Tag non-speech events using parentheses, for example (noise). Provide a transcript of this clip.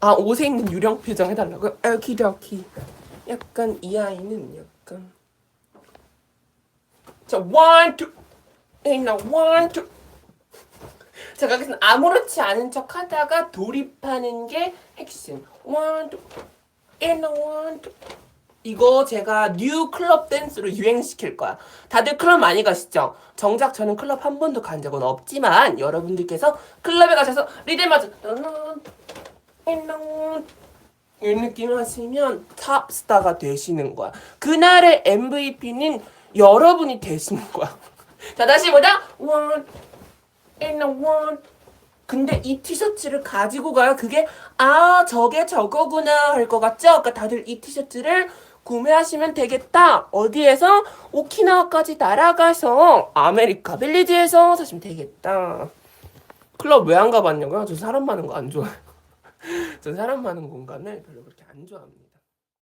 아 옷에 있는 유령 표정 해달라고요? 오키도키. 약간 이 아이는 약간 자 one two ain't no one two 자 가겠습니다. 아무렇지 않은 척 하다가 돌입하는 게 핵심. one two ain't no one two 이거 제가 뉴 클럽 댄스로 유행시킬 거야. 다들 클럽 많이 가시죠? 정작 저는 클럽 한 번도 간 적은 없지만 여러분들께서 클럽에 가셔서 리듬 맞춰 이 느낌 하시면 탑스타가 되시는 거야. 그날의 MVP는 여러분이 되시는 거야. (laughs) 자 다시 보자. And a one. 근데 이 티셔츠를 가지고 가야 그게 아 저게 저거구나 할 것 같죠? 그러니까 다들 이 티셔츠를 구매하시면 되겠다. 어디에서 오키나와까지 날아가서 아메리카 빌리지에서 사시면 되겠다. 클럽 왜 안 가봤냐고요? 저 사람 많은 거 안 좋아해요. 전 사람 많은 공간을 별로 그렇게 안 좋아합니다.